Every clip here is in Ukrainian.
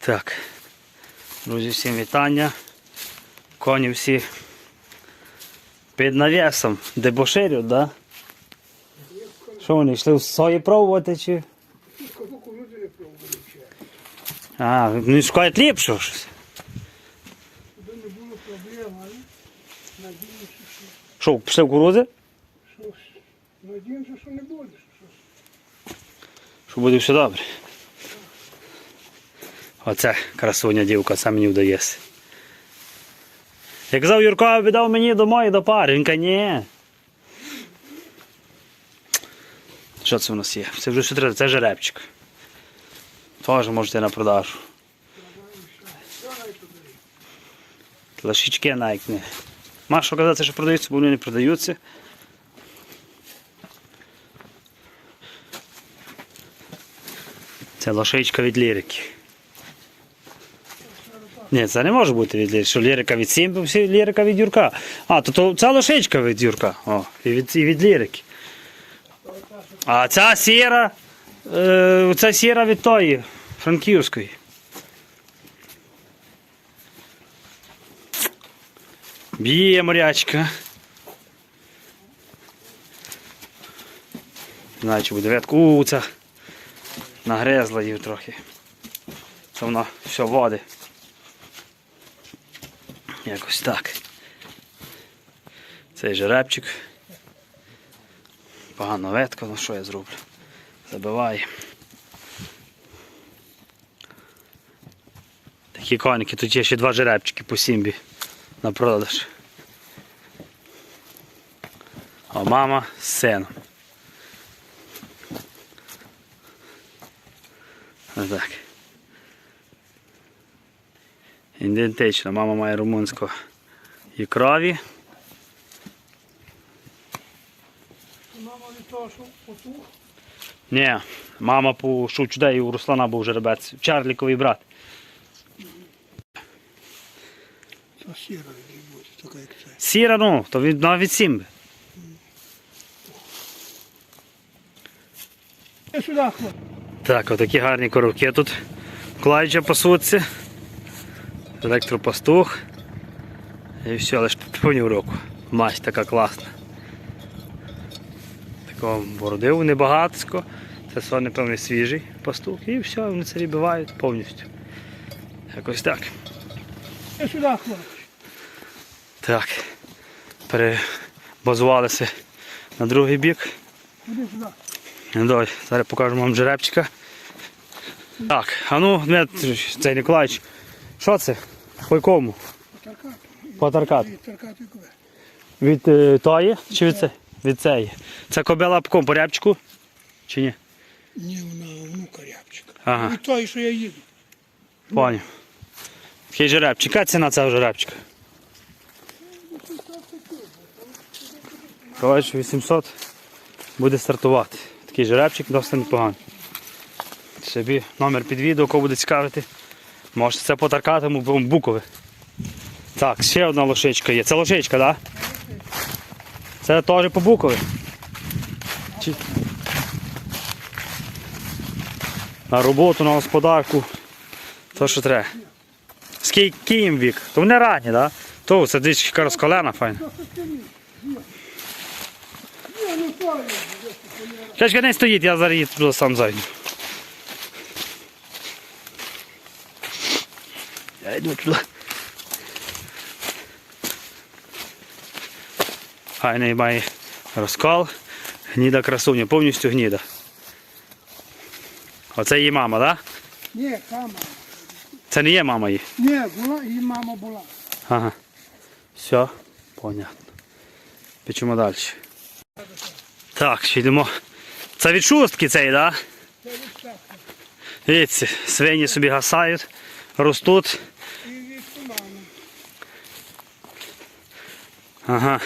Так. Друзі, всім вітання. Коні всі під навісом дебоширю, да? Що вони йшли в сої пробувати чи? А, вони шукають ліпшого щось. Щоб не було проблем, але надіюся, що, Що, пішли в кукурузи? що надіємося, що не буде. Що буде все добре. Оце красуня дівка, це мені вдається. Як казав Юрко, віддав мені домой до пари. Він каже, ні. Що це в нас є? Це вже що це жеребчик. Теж можете на продажу. Лашички навіть не. Маєш що казати, що продаються, бо вони не продаються. Це лошичка від лірики. Ні, це не може бути від лірики. Що лірика від Сімби, всі лірика від Юрка. А, то, то це лошичка від Юрка. О, і від, і від лірики. А ця сіра, е, ця сіра від тої, франківської. Б'є морячка. Знаю, чи буде ветку. У, ця нагрезла її трохи. Це вона все води. Якось так. Цей жеребчик. Погана ветка, ну що я зроблю? Забиває. Такі коніки, тут є ще два жеребчики по сімбі на продаж. А мама з сином. Так. Ідентично. Мама має румунську і крові. мама від того, що потух, Ні, мама по Шучдею у Руслана був жеребець. Чарліковий брат. то сіра буде, така як це. Сіра, ну, то від, навіть сімби. Сюди, хлоп. Так, отакі гарні коровки тут. Клайджа пасуться. Електропастух. І все, лише півні року. Мать така класна. Такого бородиву небагатсько. Це все, напевно, свіжий пастух. І все, вони це відбивають повністю. Якось так. Я сюди, хлоп. Так. Перебазувалися на другий бік. Ходи сюди. Ну, Давай, зараз покажемо вам жеребчика. Так, а ну, Дмитрович, цей Ніколаївич, що це? По якому? По таркату. Від е, тої чи від це? Від цієї. Це кобила по кому? По рябчику? Чи ні? Ні, вона внука рябчика. Ага. І той, що я їду. Поняв. Такий жеребчик. Яка ціна цього жеребчика? Коротше, 800 буде стартувати. Такий жеребчик досить непоганий. Собі номер під відео, кого буде цікавити. Можете це потаркати му букове. Так, ще одна лошичка є. Це лошичка, так? Да? Це теж по букові. Чи... На роботу, на господарку. То що треба. Скільки їм вік? То вони ранні? Да? То це дичка розколена файна. Чечка не стоїть, я зараз туди сам зайду. Йду туди. Гайний має розкол. Гніда красуня, повністю гніда. Оце її мама, так? Да? Ні, камера. Це не є мама її. Ні, була і мама була. Ага. Все, понятно. Печемо далі. Так, ще йдемо. Це від шустки цей, так? Да? Це від так. Дивіться, свині собі гасають, ростуть. І від туману. Ага.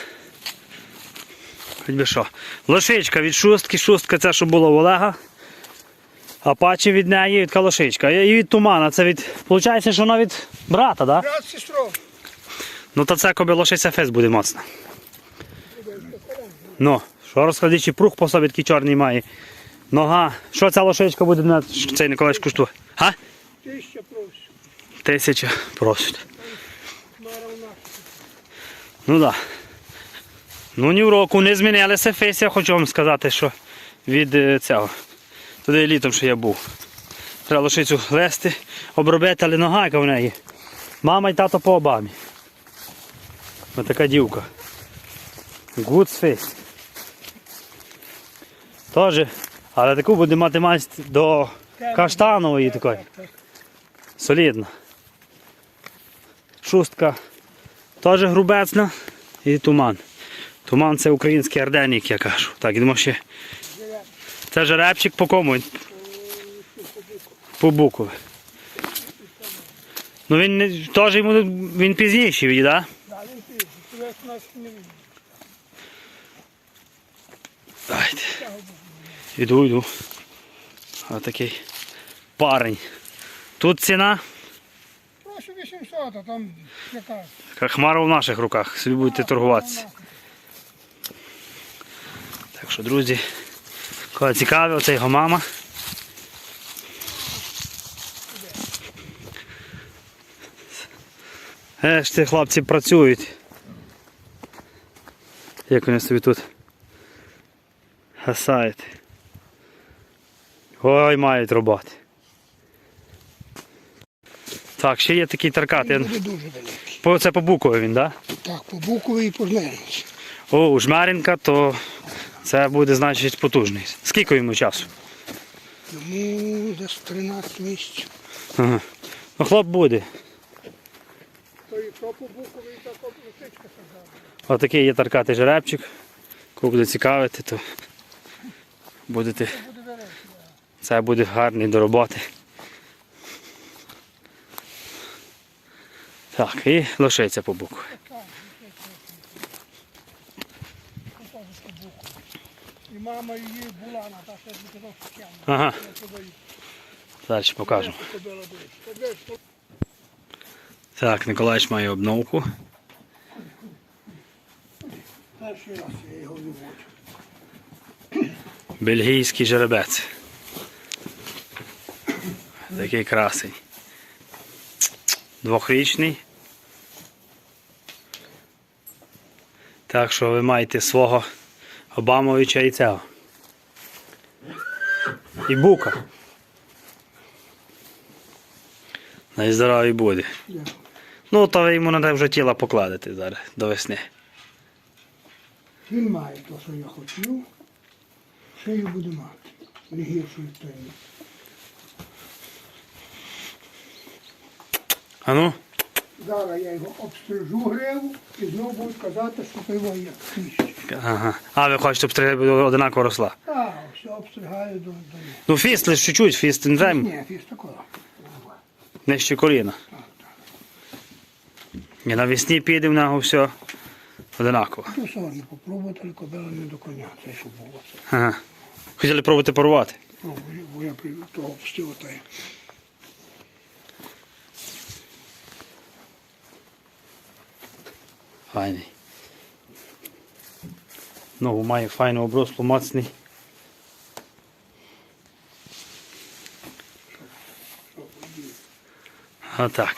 Хоч би що. Лошичка від шустки, шустка це, що було в Олега. Апачі від неї, від калошичка. І від тумана. Це від. Получається, що вона від брата, так? Да? Брат, сестру. Ну то це коби лошиця фес буде моцна. Ну, що розкладичий прух по собі такий чорний має. Нога. Що ця лошичка буде на цей Николаївич куштує? Га? Тисяча просить. Тисяча просить. Ну так. Да. Ну ні в року не змінилися фейс, я хочу вам сказати, що від е, цього. Туди літом, що я був. Треба лошицю лести, обробити, але нога яка в неї. Мама і тато по обамі. Ось така дівка. Good face. Тоже. Але таку буде мати масть до каштанової такої. Так, так. Солідна. Шустка теж грубецна і туман. Туман це український арденік, я кажу. Так, йдемо ще. Це жеребчик по кому? По Букові. Ну він не- теж йому він пізніший, так? Да? Да, він нас не видно. Іду, йду. Ось такий парень. Тут ціна, Прошу 800, а там яка? хмара в наших руках, якщо будете торгуватися. Що, друзі, кого цікавий, оце його мама. Е ж ці хлопці працюють. Як вони собі тут гасають. Ой, мають роботи. Так, ще є такий таркат. Буде дуже великий. Це по Букові він, так? Да? Так, по Букові і по Жмеринці. О, жмеренка, то це буде, значить, потужний. Скільки йому часу? Йому десь 13 місяців. Ага. Ну, хлоп буде. То і то по Букові, і то Лисичка. Отакий є таркатий жеребчик. Кого буде цікавити, то будете. Це буде гарний до роботи. Так, і лошиця по боку. І мама її була на та ще не казав, що тягне. Ага, Я далі покажемо. Так, Николаївич має обновку. Перший раз я його не воджу. Бельгійський жеребець. Такий красень. Двохрічний. Так що ви маєте свого Обамовича і цього. І бука. Найздоровий буде. Ну, то йому треба вже тіла покладати зараз до весни. Він має те, що я хотів. Шию буде мати. Не гіршу від тої. А ну? Зараз я його обстрижу гриву і знову будуть казати, що пиво є кліщ. Ага. А ви хочете, щоб одинаково росла? Так, все обстригаю до, до Ну, фіст лише чуть-чуть, фіст не треба. Ні, фіс такого. Нижче коліна. І навесні піде в нього все одинаково. Ну, сьогодні попробувати, але кобила не до коня. Це що було. Ага. Хотіли пробувати порвати. пробую, бо я того опустив отай. Файний. Ногу має файну оброслу, мацний. Отак.